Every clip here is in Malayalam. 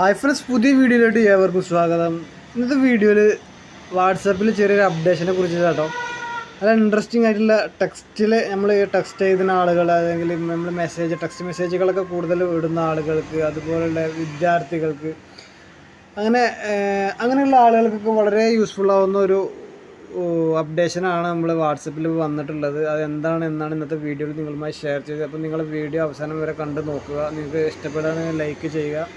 ഹായ് ഫ്രണ്ട്സ് പുതിയ വീഡിയോയിലോട്ട് ഏവർക്കും സ്വാഗതം. ഇന്നത്തെ വീഡിയോയിൽ വാട്സപ്പിൽ ചെറിയൊരു അപ്ഡേഷനെ കുറിച്ച് കേട്ടോ. നല്ല ഇൻട്രസ്റ്റിംഗ് ആയിട്ടുള്ള ടെക്സ്റ്റിൽ നമ്മൾ ടെക്സ്റ്റ് ചെയ്യുന്ന ആളുകൾ അല്ലെങ്കിൽ നമ്മൾ മെസ്സേജ് ടെക്സ്റ്റ് മെസ്സേജുകളൊക്കെ കൂടുതൽ ഇടുന്ന ആളുകൾക്ക് അതുപോലുള്ള വിദ്യാർത്ഥികൾക്ക് അങ്ങനെ അങ്ങനെയുള്ള ആളുകൾക്കൊക്കെ വളരെ യൂസ്ഫുൾ ആവുന്ന ഒരു അപ്ഡേഷനാണ് നമ്മൾ വാട്സപ്പിൽ വന്നിട്ടുള്ളത്. അതെന്താണ് എന്നാണ് ഇന്നത്തെ വീഡിയോയിൽ നിങ്ങളുമായി ഷെയർ ചെയ്തത്. അപ്പോൾ നിങ്ങൾ വീഡിയോ അവസാനം വരെ കണ്ട് നോക്കുക. നിങ്ങൾക്ക് ഇഷ്ടപ്പെടാൻ ലൈക്ക് ചെയ്യുക.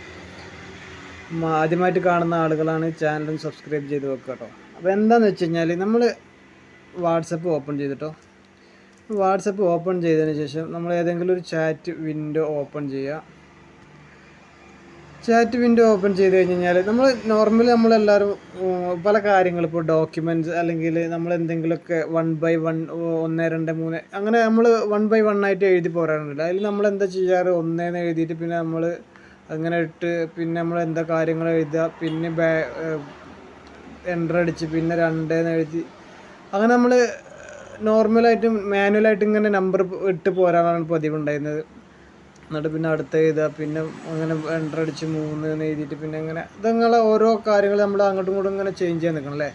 ആദ്യമായിട്ട് കാണുന്ന ആളുകളാണ് ചാനലും സബ്സ്ക്രൈബ് ചെയ്ത് വെക്കുക കേട്ടോ. അപ്പോൾ എന്താണെന്ന് വെച്ച് കഴിഞ്ഞാൽ നമ്മൾ വാട്സപ്പ് ഓപ്പൺ ചെയ്തിട്ടോ? വാട്സപ്പ് ഓപ്പൺ ചെയ്തതിന് ശേഷം നമ്മൾ ഏതെങ്കിലും ഒരു ചാറ്റ് വിൻഡോ ഓപ്പൺ ചെയ്യുക ചാറ്റ് വിൻഡോ ഓപ്പൺ ചെയ്ത് കഴിഞ്ഞ് കഴിഞ്ഞാൽ നമ്മൾ നോർമലി നമ്മളെല്ലാവരും പല കാര്യങ്ങൾ ഇപ്പോൾ ഡോക്യുമെന്റ്സ് അല്ലെങ്കിൽ നമ്മൾ എന്തെങ്കിലുമൊക്കെ വൺ ബൈ വൺ ഒന്ന് രണ്ട് മൂന്ന് അങ്ങനെ നമ്മൾ വൺ ബൈ വൺ ആയിട്ട് എഴുതി പോരാറുണ്ട് അതിൽ നമ്മൾ എന്താ ചെയ്യാറ്? ഒന്നേന്ന് എഴുതിയിട്ട് പിന്നെ നമ്മൾ അങ്ങനെ ഇട്ട് പിന്നെ നമ്മൾ എന്താ കാര്യങ്ങൾ എഴുതുക. പിന്നെ ബാ എന്റർ അടിച്ച് പിന്നെ രണ്ടേന്ന് എഴുതി. അങ്ങനെ നമ്മൾ നോർമലായിട്ട് മാനുവലായിട്ട് ഇങ്ങനെ നമ്പർ ഇട്ട് പോരാനാണ് പതിവ് ഉണ്ടായിരുന്നത്. എന്നിട്ട് പിന്നെ അടുത്ത എഴുതുക. പിന്നെ അങ്ങനെ എന്റർ അടിച്ച് മൂന്ന് എന്ന് എഴുതിയിട്ട് പിന്നെ അങ്ങനെ ഇതങ്ങനെ ഓരോ കാര്യങ്ങൾ നമ്മൾ അങ്ങോട്ടും ഇങ്ങോട്ടും ഇങ്ങനെ ചേഞ്ച് ചെയ്യാൻ നിൽക്കണം അല്ലേ?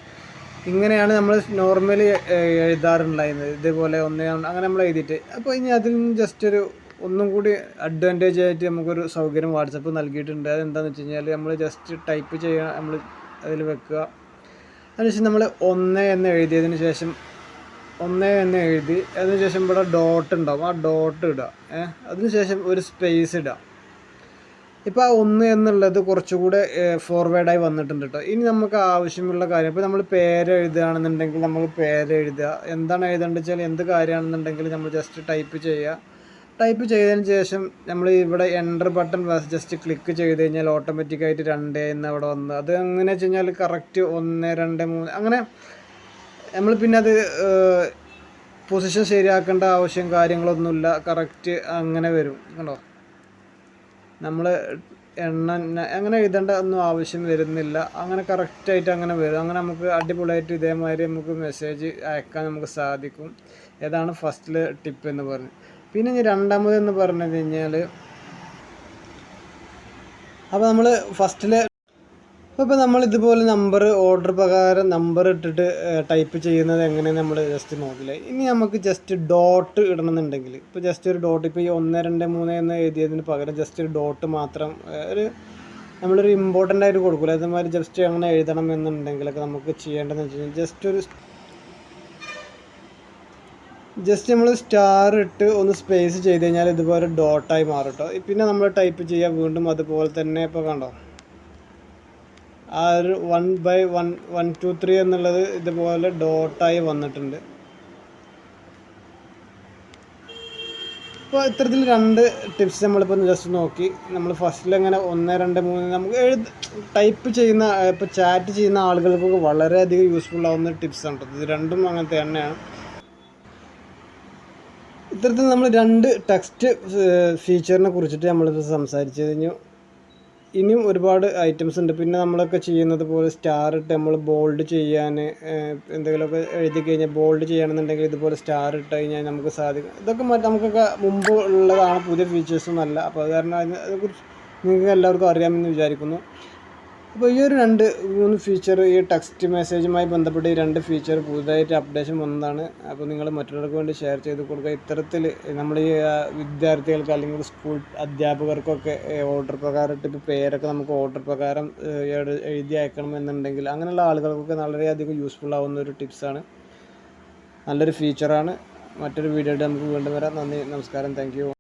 ഇങ്ങനെയാണ് നമ്മൾ നോർമലി എഴുതാറുണ്ടായിരുന്നത്. ഇതേപോലെ ഒന്ന് അങ്ങനെ നമ്മൾ എഴുതിയിട്ട്. അപ്പോൾ ഇനി അതിൽ നിന്ന് ജസ്റ്റ് ഒരു ഒന്നും കൂടി അഡ്വാന്റേജ് ആയിട്ട് നമുക്കൊരു സൗകര്യം വാട്സപ്പ് നൽകിയിട്ടുണ്ട്. അതെന്താണെന്ന് വെച്ച് കഴിഞ്ഞാൽ നമ്മൾ ജസ്റ്റ് ടൈപ്പ് ചെയ്യുക നമ്മൾ അതിൽ വെക്കുക. അതിനുശേഷം നമ്മൾ ഒന്ന് എന്ന് എഴുതിയതിന് ശേഷം ഒന്ന് എന്ന് എഴുതി അതിനുശേഷം ഇവിടെ ഡോട്ട് ഉണ്ടാവും. ആ ഡോട്ട് ഇടുക ഏഹ് അതിനുശേഷം ഒരു സ്പേസ് ഇടുക ഇപ്പോൾ ആ ഒന്ന് എന്നുള്ളത് കുറച്ചുകൂടെ ഫോർവേഡായി വന്നിട്ടുണ്ട് കേട്ടോ ഇനി നമുക്ക് ആവശ്യമുള്ള കാര്യം ഇപ്പോൾ നമ്മൾ പേര് എഴുതുകയാണെന്നുണ്ടെങ്കിൽ നമ്മൾ പേര് എഴുതുക. എന്താണ് എഴുതേണ്ടത് വെച്ചാൽ എന്ത് കാര്യമാണെന്നുണ്ടെങ്കിൽ നമ്മൾ ജസ്റ്റ് ടൈപ്പ് ചെയ്യുക. ടൈപ്പ് ചെയ്തതിന് ശേഷം നമ്മൾ ഇവിടെ എന്റർ ബട്ടൺ ജസ്റ്റ് ക്ലിക്ക് ചെയ്ത് കഴിഞ്ഞാൽ ഓട്ടോമാറ്റിക്കായിട്ട് രണ്ട് എന്ന് അവിടെ വന്ന്. അത് എങ്ങനെ വെച്ച് കഴിഞ്ഞാൽ കറക്റ്റ് ഒന്ന് രണ്ട് മൂന്ന് അങ്ങനെ നമ്മൾ പിന്നെ അത് പൊസിഷൻ ശരിയാക്കേണ്ട ആവശ്യം കാര്യങ്ങളൊന്നുമില്ല. കറക്റ്റ് അങ്ങനെ വരും. കണ്ടോ? നമ്മൾ എണ്ണ അങ്ങനെ എഴുതേണ്ട ഒന്നും ആവശ്യം വരുന്നില്ല. അങ്ങനെ കറക്റ്റായിട്ട് അങ്ങനെ വരും. അങ്ങനെ നമുക്ക് അടിപൊളിയായിട്ട് ഇതേമാതിരി നമുക്ക് മെസ്സേജ് അയക്കാൻ നമുക്ക് സാധിക്കും. ഏതാണ് ഫസ്റ്റിൽ ടിപ്പ് എന്ന് പറഞ്ഞ്. പിന്നെ ഇനി രണ്ടാമത് എന്ന് പറഞ്ഞു കഴിഞ്ഞാൽ അപ്പോൾ നമ്മൾ ഫസ്റ്റിൽ അപ്പോൾ നമ്മൾ ഇതുപോലെ നമ്പർ ഓർഡർ പ്രകാരം നമ്പർ ഇട്ടിട്ട് ടൈപ്പ് ചെയ്യുന്നത് എങ്ങനെ നമ്മൾ ജസ്റ്റ് നോക്കില്ല ഇനി നമുക്ക് ജസ്റ്റ് ഡോട്ട് ഇടണമെന്നുണ്ടെങ്കിൽ ഇപ്പോൾ ജസ്റ്റ് ഒരു ഡോട്ട് ഇപ്പോൾ ഈ ഒന്ന് രണ്ട് മൂന്ന് എന്ന് എഴുതിയതിന് പകരം ജസ്റ്റ് ഒരു ഡോട്ട് മാത്രം ഒരു നമ്മളൊരു ഇമ്പോർട്ടന്റ് ആയിട്ട് കൊടുക്കില്ല അതേമാതിരി ജസ്റ്റ് അങ്ങനെ എഴുതണം എന്നുണ്ടെങ്കിലൊക്കെ നമുക്ക് ചെയ്യേണ്ടതെന്ന് വെച്ച് കഴിഞ്ഞാൽ ജസ്റ്റ് ഒരു ജസ്റ്റ് നമ്മൾ സ്റ്റാർ ഇട്ട് ഒന്ന് സ്പേസ് ചെയ്ത് കഴിഞ്ഞാൽ ഇതുപോലെ ഡോട്ടായി മാറും കേട്ടോ പിന്നെ നമ്മൾ ടൈപ്പ് ചെയ്യുക വീണ്ടും അതുപോലെ തന്നെ ഇപ്പോൾ കണ്ടോ? ആ ഒരു one by one one two three എന്നുള്ളത് ഇതുപോലെ ഡോട്ടായി വന്നിട്ടുണ്ട്. ഇപ്പോൾ ഇത്തരത്തിൽ രണ്ട് ടിപ്സ് നമ്മളിപ്പോൾ ജസ്റ്റ് നോക്കി. നമ്മൾ ഫസ്റ്റിൽ അങ്ങനെ ഒന്ന് രണ്ട് മൂന്ന് നമുക്ക് എഴുത് ടൈപ്പ് ചെയ്യുന്ന ഇപ്പോൾ ചാറ്റ് ചെയ്യുന്ന ആളുകൾക്കൊക്കെ വളരെയധികം യൂസ്ഫുൾ ആവുന്ന ടിപ്സ് കേട്ടോ ഇത് രണ്ടും അങ്ങനത്തെ തന്നെയാണ്. ഇത്തരത്തിൽ നമ്മൾ രണ്ട് ടെക്സ്റ്റ് ഫീച്ചറിനെ കുറിച്ചിട്ട് നമ്മളിത് സംസാരിച്ചു കഴിഞ്ഞു. ഇനിയും ഒരുപാട് ഐറ്റംസ് ഉണ്ട്. പിന്നെ നമ്മളൊക്കെ ചെയ്യുന്നത് പോലെ സ്റ്റാർ ഇട്ട് നമ്മൾ ബോൾഡ് ചെയ്യാൻ എന്തെങ്കിലുമൊക്കെ എഴുതി കഴിഞ്ഞാൽ ബോൾഡ് ചെയ്യണമെന്നുണ്ടെങ്കിൽ ഇതുപോലെ സ്റ്റാർ ഇട്ട് കഴിഞ്ഞാൽ നമുക്ക് സാധിക്കും. ഇതൊക്കെ നമുക്കൊക്കെ മുമ്പ് ഉള്ളതാണ് പുതിയ ഫീച്ചേഴ്സൊന്നും അല്ല. അപ്പോൾ അത് കാരണം അതിനെ അതിനെക്കുറിച്ച് നിങ്ങൾക്ക് എല്ലാവർക്കും അറിയാമെന്ന് വിചാരിക്കുന്നു. അപ്പോൾ ഈ ഒരു രണ്ട് മൂന്ന് ഫീച്ചർ ഈ ടെക്സ്റ്റ് മെസ്സേജുമായി ബന്ധപ്പെട്ട് ഈ രണ്ട് ഫീച്ചർ പുതുതായിട്ട് അപ്ഡേഷൻ വന്നതാണ്. അപ്പോൾ നിങ്ങൾ മറ്റുള്ളവർക്ക് വേണ്ടി ഷെയർ ചെയ്ത് കൊടുക്കുക. ഇത്തരത്തിൽ നമ്മൾ ഈ വിദ്യാർത്ഥികൾക്ക് അല്ലെങ്കിൽ സ്കൂൾ അധ്യാപകർക്കൊക്കെ ഓർഡർ പ്രകാരം ഇപ്പോൾ പേരൊക്കെ നമുക്ക് ഓർഡർ പ്രകാരം എഴുതി അയക്കണം എന്നുണ്ടെങ്കിൽ അങ്ങനെയുള്ള ആളുകൾക്കൊക്കെ വളരെയധികം യൂസ്ഫുൾ ആവുന്ന ഒരു ടിപ്സാണ് നല്ലൊരു ഫീച്ചറാണ് മറ്റൊരു വീഡിയോയിട്ട് നമുക്ക് വീണ്ടും വരാം. നന്ദി നമസ്കാരം. താങ്ക്